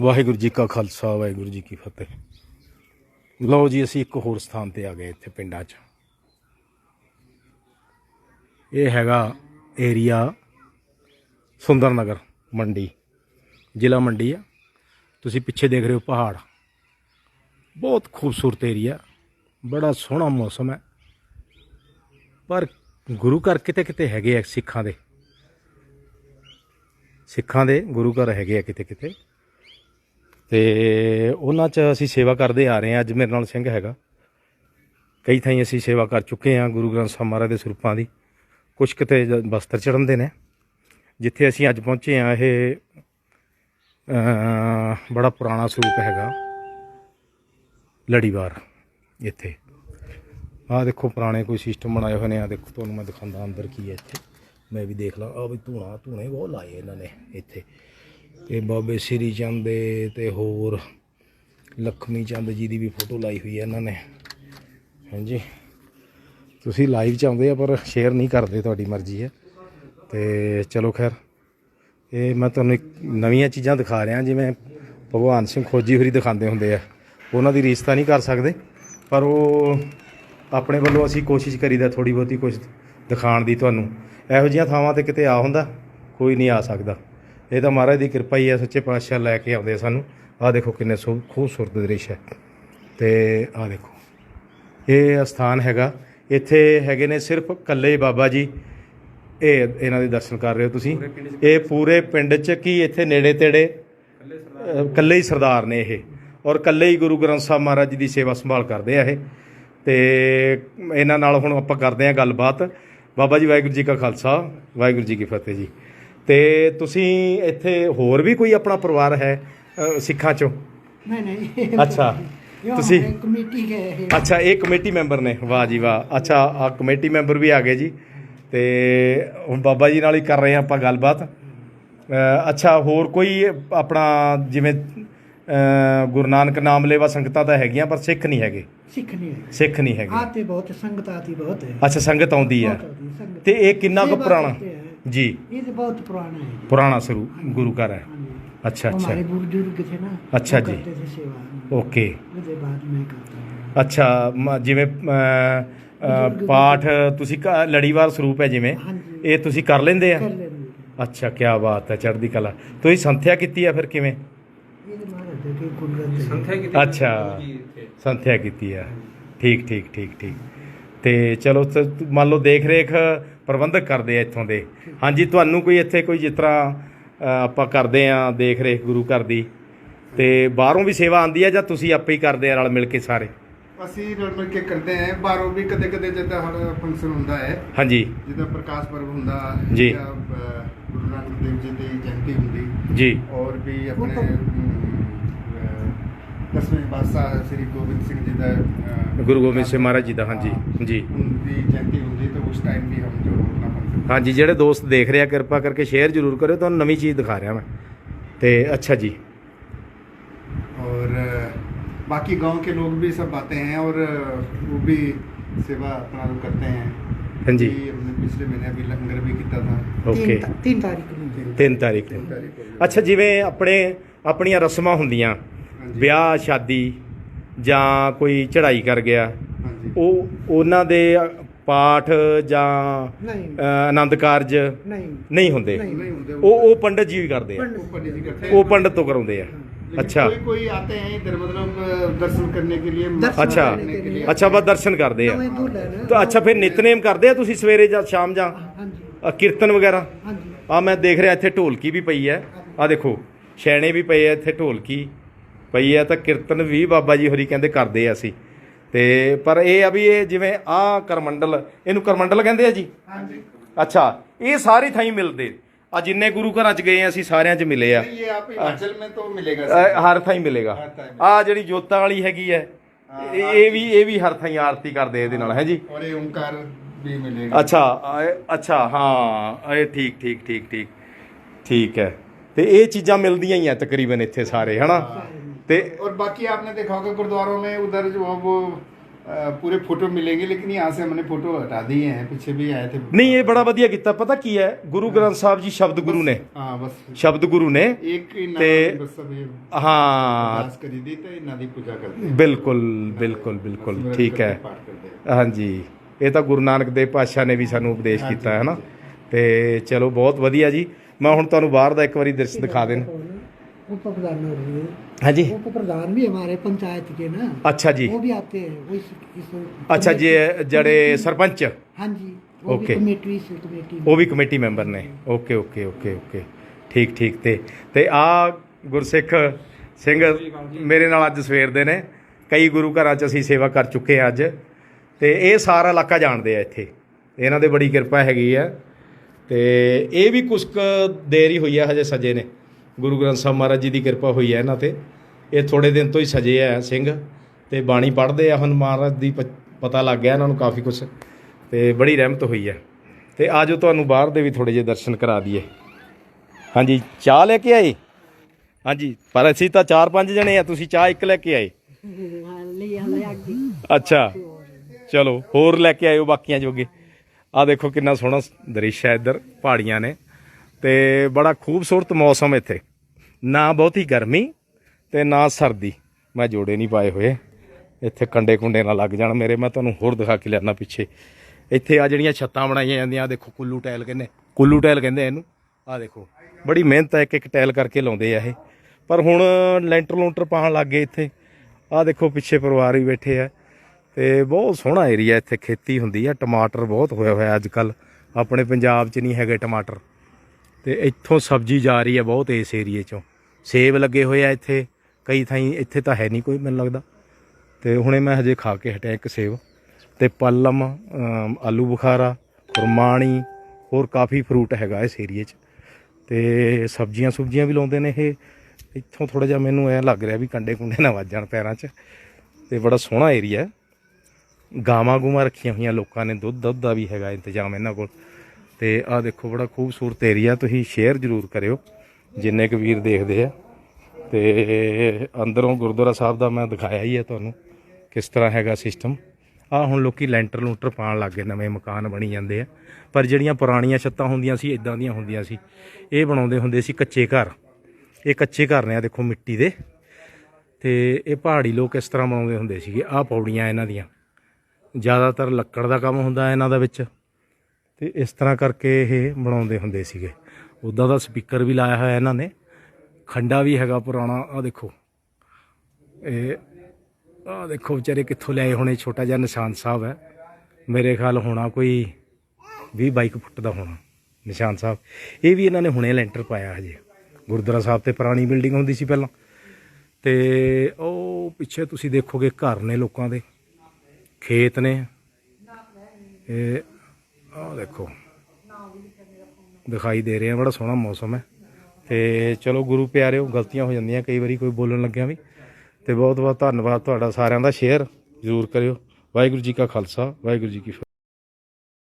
ਵਾਹਿਗੁਰੂ ਜੀ ਕਾ ਖਾਲਸਾ, ਵਾਹਿਗੁਰੂ ਜੀ ਕੀ ਫਤਿਹ। ਲਓ ਜੀ, ਅਸੀਂ ਇੱਕ ਹੋਰ ਸਥਾਨ ਤੇ ਆ ਗਏ ਇੱਥੇ ਪਿੰਡਾਂ 'ਚ। ਇਹ ਹੈਗਾ ਏਰੀਆ ਸੁੰਦਰ ਨਗਰ, ਮੰਡੀ। ਜ਼ਿਲ੍ਹਾ ਮੰਡੀ ਆ। ਤੁਸੀਂ ਪਿੱਛੇ ਦੇਖ ਰਹੇ ਹੋ ਪਹਾੜ। ਬਹੁਤ ਖੂਬਸੂਰਤ ਏਰੀਆ। ਬੜਾ ਸੋਹਣਾ ਮੌਸਮ ਹੈ। ਪਰ ਗੁਰੂ ਘਰ ਕਿਤੇ ਕਿਤੇ ਹੈਗੇ ਆ ਸਿੱਖਾਂ ਦੇ। ਸਿੱਖਾਂ ਦੇ ਗੁਰੂ ਘਰ ਹੈਗੇ ਆ ਕਿਤੇ ਕਿਤੇ। ਤੇ ਉਹਨਾਂ 'ਚ ਅਸੀਂ ਸੇਵਾ ਕਰਦੇ ਆ ਰਹੇ ਹਾਂ। ਅੱਜ ਮੇਰੇ ਨਾਲ ਸਿੰਘ ਹੈਗਾ। ਕਈ ਥਾਈਂ ਅਸੀਂ ਸੇਵਾ ਕਰ ਚੁੱਕੇ ਹਾਂ ਗੁਰੂ ਗ੍ਰੰਥ ਸਾਹਿਬ ਮਹਾਰਾਜ ਦੇ ਸਰੂਪਾਂ ਦੀ। ਕੁਝ ਕਿਤੇ ਬਸਤਰ ਚੜਨ ਦੇ ਨੇ। ਜਿੱਥੇ ਅਸੀਂ ਅੱਜ ਪਹੁੰਚੇ ਹਾਂ, ਇਹ ਬੜਾ ਪੁਰਾਣਾ ਸਰੂਪ ਹੈਗਾ। ਲੜੀਵਾਰ, ਇੱਥੇ। ਆਹ ਦੇਖੋ, ਪੁਰਾਣੇ ਕੋਈ ਸਿਸਟਮ ਬਣਾਏ ਹੋਏ ਨੇ। ਆ ਦੇਖੋ, ਤੁਹਾਨੂੰ ਮੈਂ ਦਿਖਾਉਂਦਾ ਅੰਦਰ ਕੀ ਹੈ ਇੱਥੇ। ਮੈਂ ਵੀ ਦੇਖ ਲਾਂ। ਆ ਵੀ ਧੂਣਾ, ਧੂਣੇ ਬਹੁਤ ਲਾਏ ਇਹਨਾਂ ਨੇ ਇੱਥੇ। ਤੇ ਬਾਬੇ ਸ੍ਰੀ ਚੰਦ ਦੇ ਤੇ ਹੋਰ ਲక్ష్ਮੀ ਚੰਦ ਜੀ ਦੀ ਵੀ ਫੋਟੋ ਲਾਈ ਹੋਈ ਹੈ ਇਹਨਾਂ ਨੇ। ਹਾਂਜੀ। ਤੁਸੀਂ ਲਾਈਵ ਚ ਆਉਂਦੇ ਆ, ਪਰ ਸ਼ੇਅਰ ਨਹੀਂ ਕਰਦੇ, ਤੁਹਾਡੀ ਮਰਜ਼ੀ ਹੈ। ਤੇ ਚਲੋ ਖੈਰ, ਇਹ ਮੈਂ ਤੁਹਾਨੂੰ ਇੱਕ ਨਵੀਆਂ ਚੀਜ਼ਾਂ ਦਿਖਾ ਰਿਹਾ, ਜਿਵੇਂ ਭਗਵਾਨ ਸਿੰਘ ਖੋਜੀ ਹੋਰੀ ਦਿਖਾਉਂਦੇ ਹੁੰਦੇ ਆ। ਉਹਨਾਂ ਦੀ ਰੀਸ ਤਾਂ ਨਹੀਂ ਕਰ ਸਕਦੇ, ਪਰ ਉਹ ਆਪਣੇ ਵੱਲੋਂ ਅਸੀਂ ਕੋਸ਼ਿਸ਼ ਕਰੀਦਾ ਥੋੜੀ ਬਹੁਤੀ ਕੁਝ ਦਿਖਾਉਣ ਦੀ ਤੁਹਾਨੂੰ। ਇਹੋ ਜਿਹੀਆਂ ਥਾਵਾਂ ਤੇ ਕਿਤੇ ਆ ਹੁੰਦਾ, ਕੋਈ ਨਹੀਂ ਆ ਸਕਦਾ। ਇਹ ਤਾਂ ਮਹਾਰਾਜ ਦੀ ਕਿਰਪਾ ਹੀ ਹੈ ਸੱਚੇ ਪਾਤਸ਼ਾਹ ਲੈ ਕੇ ਆਉਂਦੇ ਸਾਨੂੰ। ਆਹ ਦੇਖੋ ਕਿੰਨੇ ਖੂਬਸੂਰਤ ਦ੍ਰਿਸ਼ ਹੈ। ਤੇ ਆਹ ਦੇਖੋ ਇਹ ਸਥਾਨ ਹੈਗਾ। ਇੱਥੇ ਹੈਗੇ ਨੇ ਸਿਰਫ ਕੱਲੇ ਬਾਬਾ ਜੀ। ਇਹ ਇਹਨਾਂ ਦੇ ਦਰਸ਼ਨ ਕਰ ਰਹੇ ਹੋ ਤੁਸੀਂ। ਇਹ ਪੂਰੇ ਪਿੰਡ 'ਚ ਕੀ ਇੱਥੇ ਨੇੜੇ ਤੇੜੇ ਕੱਲੇ ਹੀ ਸਰਦਾਰ ਨੇ ਇਹ। ਔਰ ਕੱਲੇ ਹੀ ਗੁਰੂ ਗ੍ਰੰਥ ਸਾਹਿਬ ਮਹਾਰਾਜ ਜੀ ਦੀ ਸੇਵਾ ਸੰਭਾਲ ਕਰਦੇ ਆ ਇਹ। ਤੇ ਇਹਨਾਂ ਨਾਲ ਹੁਣ ਆਪਾਂ ਕਰਦੇ ਆ ਗੱਲਬਾਤ। ਬਾਬਾ ਜੀ ਵਾਹਿਗੁਰੂ ਜੀ ਕਾ ਖਾਲਸਾ ਵਾਹਿਗੁਰੂ ਜੀ ਕੀ ਫਤਿਹ ਜੀ। ਤੇ ਤੁਸੀਂ ਇੱਥੇ ਹੋਰ ਵੀ ਕੋਈ ਆਪਣਾ ਪਰਿਵਾਰ ਹੈ ਅਹ, ਸਿੱਖਾਂ 'ਚੋਂ नहीं नहीं ਅੱਛਾ यो ਤੁਸੀਂ हमारे कमेटी के है ਅੱਛਾ ਇਹ ਕਮੇਟੀ ਮੈਂਬਰ ਨੇ ਵਾਹ ਜੀ ਵਾਹ ਅੱਛਾ ਆ ਕਮੇਟੀ ਮੈਂਬਰ ਵੀ ਆ ਗਏ ਜੀ ਤੇ ਹੁਣ ਬਾਬਾ ਜੀ ਨਾਲ ਹੀ ਕਰ ਰਹੇ ਹਾਂ ਆਪਾਂ ਗੱਲਬਾਤ ਅ, ਅੱਛਾ ਹੋਰ ਕੋਈ ਆਪਣਾ ਜਿਵੇਂ ਅ, ਗੁਰੂ ਨਾਨਕ ਨਾਮ ਲੈਵਾ ਸੰਗਤਾਂ ਤਾਂ ਹੈਗੀਆਂ ਪਰ ਸਿੱਖ ਨਹੀਂ ਹੈਗੇ सीखनी है ਸਿੱਖ ਨਹੀਂ ਹੈਗੇ आते बहुत है, संगत आती बहुत है ਅੱਛਾ ਸੰਗਤ ਆਉਂਦੀ ਹੈ बहुत आती है, संगत ਤੇ ਇਹ ਕਿੰਨਾ ਕੁ सेवा ਪੁਰਾਣਾ करते हैं। ਜੀ ये तो बहुत पुराना है ਪੁਰਾਣਾ ਸਰੂ ਗੁਰੂ ਘਰ ਹੈ हाँ जी। ਅੱਛਾ ਅੱਛਾ हमारे बुजुर्ग थे ना अच्छा वो जी। करते थे सेवा ਓਕੇ उसके बाद मैं करता हूँ ਅੱਛਾ ਮ- ਜਿਵੇਂ ਅ, ਅ, ਪਾਠ ਤੁਸੀਂ ਕ- ਲੜੀਵਾਰ ਸਰੂਪ ਹੈ ਜਿਵੇਂ ਹਾਂਜੀ। ਇਹ ਤੁਸੀਂ ਕਰ ਲੈਂਦੇ ਆ कर लेंगे ਅੱਛਾ ਕੀ ਬਾਤ ਹੈ ਚੜ੍ਹਦੀ ਕਲਾ ਤੁਸੀਂ ਸੰਥਿਆ ਕੀਤੀ ਆ ਫਿਰ ਕਿਵੇਂ ये तो महाराज जी के कुलगत है। ਅੱਛਾ ਸੰਥਿਆ ਕੀਤੀ ਆ ਠੀਕ ਠੀਕ ਠੀਕ ਠੀਕ ਤੇ ਚਲੋ ਤ- ਮੰਨ ਲਓ ਦੇਖ ਰੇਖ ਪ੍ਰਬੰਧਕ ਕਰਦੇ ਆ ਇੱਥੋਂ ਦੇ। ਹਾਂਜੀ ਤੁਹਾਨੂੰ ਕੋਈ ਇੱਥੇ ਕੋਈ ਜਿਸ ਤਰ੍ਹਾਂ ਆਪਾਂ ਕਰਦੇ ਆ ਦੇਖ ਰੇਖ ਗੁਰੂ ਘਰ ਦੀ? ਤੇ ਬਾਹਰੋਂ ਵੀ ਸੇਵਾ ਆਂਦੀ ਆ ਜਾਂ ਤੁਸੀਂ ਆਪੇ ਹੀ ਕਰਦੇ ਆ ਰਲ ਮਿਲ ਕੇ ਸਾਰੇ? ਅਸੀਂ ਰਲ ਮਿਲ ਕੇ ਕਰਦੇ ਹਾਂ ਬਾਹਰੋਂ ਵੀ ਕਦੇ ਕਦੇ ਜਿੱਦਾਂ ਹਰ ਫੰਕਸ਼ਨ ਹੁੰਦਾ ਹੈ ਹਾਂਜੀ। ਜਿੱਦਾਂ ਪ੍ਰਕਾਸ਼ ਪਰਵ ਹੁੰਦਾ ਜੀ। ਗੁਰੂ ਨਾਨਕ ਦੇਵ ਜੀ ਦੀ ਜਯੰਤੀ ਹੁੰਦੀ। ਜੀ। ਔਰ ਵੀ ਆਪਣੇ ਦਸਵੇਂ ਪਾਤਸ਼ਾਹ ਸ੍ਰੀ ਗੁਰੂ ਗੋਬਿੰਦ ਸਿੰਘ ਮਹਾਰਾਜ ਜੀ ਦਾ ਹਾਂਜੀ ਜੀ। ਹਾਂਜੀ ਜਿਹੜੇ ਦੋਸਤ ਦੇਖ ਰਿਹਾ ਕਿਰਪਾ ਕਰਕੇ ਸ਼ੇਅਰ ਜ਼ਰੂਰ ਕਰਿਓ ਤੁਹਾਨੂੰ ਨਵੀਂ ਚੀਜ਼ ਦਿਖਾ ਰਿਹਾ ਮੈਂ। ਤੇ ਅੱਛਾ ਜੀ। और अ, बाकी गांव के लोग भी सब आते हैं और अ, वो भी सेवा अपना लोग ਹਾਂਜੀ कि हमने पिछले महीने अभी लंगर भी ਓਕੇ। ਤਿੰਨ ਤਾਰੀਖ ਨੂੰ। 3 ਤਾਰੀਖ ਨੂੰ। ਅੱਛਾ ਜਿਵੇਂ ਆਪਣੇ ਆਪਣੀਆਂ ਰਸਮਾਂ ਹੁੰਦੀਆਂ ਵਿਆਹ ਸ਼ਾਦੀ ਜਾਂ ਕੋਈ ਚੜ੍ਹਾਈ ਕਰ ਗਿਆ हाँ जी ਉਹ ਉਹਨਾਂ ਦੇ ਪਾਠ ਜਾਂ नहीं ਅ, ਆਨੰਦ ਕਾਰਜ नहीं ਨਹੀਂ ਹੁੰਦੇ नहीं। नहीं होते ਉਹ ਉਹ ਪੰਡਤ ਜੀ ਵੀ ਕਰਦੇ ਆ वो पंडित जी करते ਉਹ ਪੰਡਤ ਤੋਂ ਕਰਾਉਂਦੇ ਆ लेकिन अच्छा कोई कोई आते हैं इधर मतलब अ, दर्शन करने के लिए दर्शन अच्छा करने के लिए। ਅੱਛਾ ਬਸ ਦਰਸ਼ਨ ਕਰਦੇ ਆ नवे दूल्हा है ना ਤਾਂ ਅੱਛਾ ਫਿਰ ਨਿਤਨੇਮ ਕਰਦੇ ਆ ਤੁਸੀਂ ਸਵੇਰੇ ਜਾਂ ਸ਼ਾਮ ਜਾਂ हाँ जी ਅ, ਕੀਰਤਨ ਵਗੈਰਾ हाँ जी ਆ ਮੈਂ ਦੇਖ ਰਿਹਾ ਇੱਥੇ ਢੋਲਕੀ ਵੀ ਪਈ ਹੈ ਆ ਦੇਖੋ ਛੈਣੇ ਵੀ ਪਏ ਆ ਇੱਥੇ ਢੋਲਕੀ ਪਈ ਹੈ ਤਾਂ ਕੀਰਤਨ ਵੀ ਬਾਬਾ ਜੀ ਹੋਰੀ ਕਹਿੰਦੇ ਕਰਦੇ ਆ ਅਸੀਂ ਤੇ ਪਰ ਇਹ ਆ ਵੀ ਇਹ ਜਿਵੇਂ ਆ ਕਰਮੰਡਲ ਇਹਨੂੰ ਕਰਮੰਡਲ ਕਹਿੰਦੇ ਆ ਜੀ हाँ जी ਅੱਛਾ ਇਹ ਸਾਰੇ ਥਾਈ ਮਿਲਦੇ ਆ ਜਿੰਨੇ ਗੁਰੂ ਘਰਾਂ ਚ ਗਏ ਆ ਅਸੀਂ ਸਾਰਿਆਂ ਚ ਮਿਲੇ ਆ नहीं, ये आप हिमाचल में तो मिलेगा ਅ, ਹਰ ਥਾਈ ਮਿਲੇਗਾ ਹਰ ਥਾਈਂ ਆ ਜਿਹੜੀ ਜੋਤਾਂ ਵਾਲੀ ਹੈਗੀ ਹੈ ਇਹ ਇਹ ਵੀ ਇਹ ਵੀ ਹਰ ਥਾਈ ਆਰਤੀ ਕਰਦੇ ਆ ਇਹਦੇ ਨਾਲ ਹੈ ਜੀ और ये ओंकार भी मिलेगा ਅੱਛਾ ਆ ਇਹ- ਅੱਛਾ ਹਾਂ ਇਹ ਠੀਕ ਠੀਕ ਠੀਕ ਠੀਕ ਠੀਕ ਹੈ ਤੇ ਇਹ ਚੀਜ਼ਾਂ ਮਿਲਦੀਆਂ ਹੀ ਆ ਤਕਰੀਬਨ ਇੱਥੇ ਸਾਰੇ ਹਨਾ ਤੇ और बाकी आपने देखा होगा गुरुद्वारों में उधर जो है वो अ, पूरे फोटो मिलेंगे लेकिन यहाँ से हमने फोटो हटा दिए हैं पीछे भी ਨਹੀਂ ਇਹ ਬੜਾ ਵਧੀਆ ਕੀਤਾ ਪਤਾ ਕੀ ਹੈ ਗੁਰੂ ਗ੍ਰੰਥ ਸਾਹਿਬ ਜੀ ਸ਼ਬਦ ਗੁਰੂ ਨੇ हाँ बस। ਸ਼ਬਦ ਗੁਰੂ ਨੇ एक ही नाम ते- ਹਾਂ अरदास करी दी तो इन्हों की पूजा करते ਬਿਲਕੁਲ ਬਿਲਕੁਲ ਬਿਲਕੁਲ ਠੀਕ ਹੈ पाठ करते ਹਾਂਜੀ ਇਹ ਤਾਂ ਗੁਰੂ ਨਾਨਕ ਦੇਵ ਪਾਤਸ਼ਾਹ ਨੇ ਵੀ ਸਾਨੂੰ ਉਪਦੇਸ਼ ਕੀਤਾ ਹੈ ਨਾ ਤੇ ਚਲੋ ਬਹੁਤ ਵਧੀਆ ਜੀ ਮੈਂ ਹੁਣ ਤੁਹਾਨੂੰ ਬਾਹਰ ਦਾ ਇੱਕ ਵਾਰੀ ਦ੍ਰਿਸ਼ ਦਿਖਾ ਦੇਣ उप प्रधान हो रही है ਹਾਂਜੀ उप प्रधान भी हमारे पंचायत के ना ਅੱਛਾ ਜੀ वो भी आते हैं वो इस, इस ਅੱਛਾ ਜੀ ਇਹ ਜਿਹੜੇ ਸਰਪੰਚ हाँ जी वो ओके। भी कमेटी से कमेटी ਉਹ ਵੀ ਕਮੇਟੀ ਮੈਂਬਰ ਨੇ ਓਕੇ ਓਕੇ ਓਕੇ ਓਕੇ ਠੀਕ ਠੀਕ ਤੇ ਤੇ ਆ ਗੁਰਸਿੱਖ ਸਿੰਘ ਮੇਰੇ ਨਾਲ ਅੱਜ ਸਵੇਰ ਦੇ ਨੇ ਕਈ ਗੁਰੂ ਘਰਾਂ 'ਚ ਅਸੀਂ ਸੇਵਾ ਕਰ ਚੁੱਕੇ ਆ ਅੱਜ ਤੇ ਇਹ ਸਾਰਾ ਇਲਾਕਾ ਜਾਣਦੇ ਆ ਇੱਥੇ ਇਹਨਾਂ ਦੇ ਬੜੀ ਕਿਰਪਾ ਹੈਗੀ ਆ ਤੇ ਇਹ ਵੀ ਕੁਛ ਕੁ ਦੇਰ ਹੀ ਹੋਈ ਆ ਹਜੇ ਸਜੇ ਨੇ ਗੁਰੂ ਗ੍ਰੰਥ ਸਾਹਿਬ ਮਹਾਰਾਜ ਜੀ ਦੀ ਕਿਰਪਾ ਹੋਈ ਹੈ ਇਹਨਾਂ ਤੇ। ਇਹ ਥੋੜੇ ਦਿਨ ਤੋਂ ਹੀ ਸਜੇ ਆ ਸਿੰਘ ਤੇ ਬਾਣੀ ਪੜ੍ਹਦੇ ਆ ਹੁਣ ਮਹਾਰਾਜ ਦੀ ਪਤਾ ਲੱਗ ਗਿਆ ਇਹਨਾਂ ਨੂੰ ਕਾਫੀ ਕੁਛ। ਤੇ ਬੜੀ ਰਹਿਮਤ ਹੋਈ ਹੈ। ਤੇ ਆਜੋ ਤੁਹਾਨੂੰ ਬਾਹਰ ਦੇ ਵੀ ਥੋੜੇ ਜਿਹੇ ਦਰਸ਼ਨ ਕਰਾ ਦਈਏ। ਹਾਂਜੀ, ਚਾਹ ਲੈ ਕੇ ਆਏ? ਹਾਂਜੀ, ਪਰ ਅਸੀਂ ਤਾਂ 4-5 ਜਣੇ ਆ, ਤੁਸੀਂ ਚਾਹ ਇੱਕ ਲੈ ਕੇ ਆਏ। ਅੱਛਾ, ਚਲੋ, ਹੋਰ ਲੈ ਕੇ ਆਇਓ ਬਾਕੀਆਂ ਜੋਗੇ। ਆ ਦੇਖੋ ਕਿੰਨਾ ਸੋਹਣਾ ਦ੍ਰਿਸ਼ ਹੈ ਇੱਧਰ, ਪਹਾੜੀਆਂ ਨੇ। ਤੇ ਬੜਾ ਖੂਬਸੂਰਤ ਮੌਸਮ ਇੱਥੇ। ਨਾ ਬਹੁਤੀ ਗਰਮੀ ਤੇ ਨਾ ਸਰਦੀ। ਮੈਂ ਜੋੜੇ ਨਹੀਂ ਪਾਏ ਹੋਏ। ਇੱਥੇ ਕੰਡੇ ਕੁੰਡੇ ਨਾ ਲੱਗ ਜਾਣ ਮੇਰੇ। ਮੈਂ ਤੁਹਾਨੂੰ ਹੋਰ ਦਿਖਾ ਕੇ ਲਿਆਣਾ ਪਿੱਛੇ। ਇੱਥੇ ਆ ਜਿਹੜੀਆਂ ਛੱਤਾਂ ਬਣਾਈਆਂ ਜਾਂਦੀਆਂ ਆ ਦੇਖੋ ਕੁੱਲੂ ਟਾਇਲ ਕਹਿੰਦੇ। ਕੁੱਲੂ ਟਾਇਲ ਕਹਿੰਦੇ ਇਹਨੂੰ। ਆ ਦੇਖੋ। ਬੜੀ ਮਿਹਨਤ ਹੈ ਇੱਕ ਇੱਕ ਟਾਇਲ ਕਰਕੇ ਲਾਉਂਦੇ ਆ ਇਹ। ਪਰ ਹੁਣ ਲੈਂਟਰ ਲੂੰਟਰ ਪਾਉਣ ਲੱਗ ਗਏ ਇੱਥੇ। ਆ ਦੇਖੋ ਪਿੱਛੇ ਪਰਿਵਾਰ ਹੀ ਬੈਠੇ ਆ। ਤੇ ਬਹੁਤ ਸੋਹਣਾ ਏਰੀਆ ਇੱਥੇ ਖੇਤੀ ਹੁੰਦੀ ਆ। ਟਮਾਟਰ ਬਹੁਤ ਹੋਇਆ ਹੋਇਆ ਅੱਜ ਕੱਲ ਆਪਣੇ ਪੰਜਾਬ 'ਚ ਨਹੀਂ ਹੈਗੇ ਟਮਾਟਰ। ਤੇ ਇੱਥੋਂ ਸਬਜ਼ੀ ਜਾ ਰਹੀ ਹੈ ਬਹੁਤ ਇਸ ਏਰੀਏ 'ਚੋਂ। ਸੇਬ ਲੱਗੇ ਹੋਏ ਆ ਇੱਥੇ। ਕਈ ਥਾਈਂ ਇੱਥੇ ਤਾਂ ਹੈ ਨਹੀਂ ਕੋਈ, ਮੈਨੂੰ ਲੱਗਦਾ। ਤੇ ਹੁਣੇ ਮੈਂ ਹਜੇ ਖਾ ਕੇ ਹਟਿਆ ਇੱਕ ਸੇਬ। ਤੇ ਪਲਮ ਆਲੂ ਬੁਖਾਰਾ, ਖੁਰਮਾਣੀ, ਹੋਰ ਕਾਫੀ ਫਰੂਟ ਹੈਗਾ ਇਸ ਏਰੀਏ 'ਚ। ਤੇ ਸਬਜ਼ੀਆਂ ਸੁਬਜ਼ੀਆਂ ਵੀ ਲਾਉਂਦੇ ਨੇ ਇਹ। ਇੱਥੋਂ ਥੋੜਾ ਜਿਹਾ ਮੈਨੂੰ ਐ ਲੱਗ ਰਿਹਾ ਵੀ ਕੰਡੇ ਕੁੰਡੇ ਨਾ ਵੱਜ ਜਾਣ ਪੈਰਾਂ 'ਚ। ਤੇ ਬੜਾ ਸੋਹਣਾ ਏਰੀਆ। ਗਾਵਾਂ ਗੂਮਾਂ ਰੱਖੀਆਂ ਹੋਈਆਂ ਲੋਕਾਂ ਨੇ। ਦੁੱਧ ਦੁੱਧ ਦਾ ਵੀ ਹੈਗਾ ਇੰਤਜ਼ਾਮ ਇਹਨਾਂ ਕੋਲ। ਤੇ ਆਹ ਦੇਖੋ ਬੜਾ ਖੂਬਸੂਰਤ ਏਰੀਆ ਤੁਸੀਂ ਸ਼ੇਅਰ ਜ਼ਰੂਰ ਕਰਿਓ, ਜਿੰਨੇ ਕੁ ਵੀਰ ਦੇਖਦੇ ਆ। ਤੇ ਅੰਦਰੋਂ ਗੁਰਦੁਆਰਾ ਸਾਹਿਬ ਦਾ ਮੈਂ ਦਿਖਾਇਆ ਹੀ ਹੈ ਤੁਹਾਨੂੰ, ਕਿਸ ਤਰ੍ਹਾਂ ਹੈਗਾ ਸਿਸਟਮ ਆ ਹੁਣ ਲੋਕੀ ਲੈਂਟਰ ਲੂੰਟਰ ਪਾਉਣ ਲੱਗ ਗਏ, ਨਵੇਂ ਮਕਾਨ ਬਣੀ ਜਾਂਦੇ ਆ। ਪਰ ਜਿਹੜੀਆਂ ਪੁਰਾਣੀਆਂ ਛੱਤਾਂ ਹੁੰਦੀਆਂ ਸੀ ਇਦਾਂ ਦੀਆਂ ਹੁੰਦੀਆਂ ਸੀ। ਇਹ ਬਣਾਉਂਦੇ ਹੁੰਦੇ ਸੀ ਕੱਚੇ ਘਰ। ਇਹ ਕੱਚੇ ਘਰ ਨੇ ਆ ਦੇਖੋ ਮਿੱਟੀ ਦੇ। ਤੇ ਇਹ ਪਹਾੜੀ ਲੋਕ ਇਸ ਤਰ੍ਹਾਂ ਬਣਾਉਂਦੇ ਹੁੰਦੇ ਸੀਗੇ। ਆਹ ਪੌੜੀਆਂ ਇਹਨਾਂ ਦੀਆਂ। ਜ਼ਿਆਦਾਤਰ ਲੱਕੜ ਦਾ ਕੰਮ ਹੁੰਦਾ ਇਹਨਾਂ ਦਾ ਵਿੱਚ। ਤੇ ਇਸ ਤਰ੍ਹਾਂ ਕਰਕੇ ਇਹ ਬਣਾਉਂਦੇ ਹੁੰਦੇ ਸੀਗੇ। ਉੱਦਾਂ ਦਾ ਸਪੀਕਰ ਵੀ ਲਾਇਆ ਹੋਇਆ ਇਹਨਾਂ ਨੇ। ਖੰਡਾ ਵੀ ਹੈਗਾ ਪੁਰਾਣਾ ਆ ਦੇਖੋ। ਇਹ ਆ ਦੇਖੋ ਵਿਚਾਰੇ ਕਿੱਥੋਂ ਲਿਆਏ ਹੋਣੇ, ਛੋਟਾ ਜਿਹਾ ਨਿਸ਼ਾਨ ਸਾਹਿਬ ਹੈ। ਮੇਰੇ ਖਿਆਲ ਹੋਣਾ ਕੋਈ 20 22 ਫੁੱਟ ਦਾ ਹੋਣਾ, ਨਿਸ਼ਾਨ ਸਾਹਿਬ। ਇਹ ਵੀ ਇਹਨਾਂ ਨੇ ਹੁਣੇ ਲੈਂਟਰ ਪਾਇਆ ਹਜੇ। ਗੁਰਦੁਆਰਾ ਸਾਹਿਬ ਤੇ ਪੁਰਾਣੀ ਬਿਲਡਿੰਗ ਹੁੰਦੀ ਸੀ ਪਹਿਲਾਂ। ਤੇ ਉਹ ਪਿੱਛੇ ਤੁਸੀਂ ਦੇਖੋਗੇ ਘਰ ਨੇ ਲੋਕਾਂ ਦੇ। ਖੇਤ ਨੇ। ਇਹ ਆਹ ਦੇਖੋ। ਦਿਖਾਈ ਦੇ ਰਿਹਾ ਬੜਾ ਸੋਹਣਾ ਮੌਸਮ ਹੈ। ਤੇ ਚਲੋ ਗੁਰੂ ਪਿਆਰਿਓ, ਗਲਤੀਆਂ ਹੋ ਜਾਂਦੀਆਂ, ਕਈ ਵਾਰੀ ਕੋਈ ਬੋਲਣ ਲੱਗਿਆ ਵੀ। ਤੇ ਬਹੁਤ ਬਹੁਤ ਧੰਨਵਾਦ ਤੁਹਾਡਾ ਸਾਰਿਆਂ ਦਾ, ਸ਼ੇਅਰ ਜ਼ਰੂਰ ਕਰਿਓ। ਵਾਹਿਗੁਰੂ ਜੀ ਕਾ ਖਾਲਸਾ, ਵਾਹਿਗੁਰੂ ਜੀ ਕੀ ਫਤਿਹ।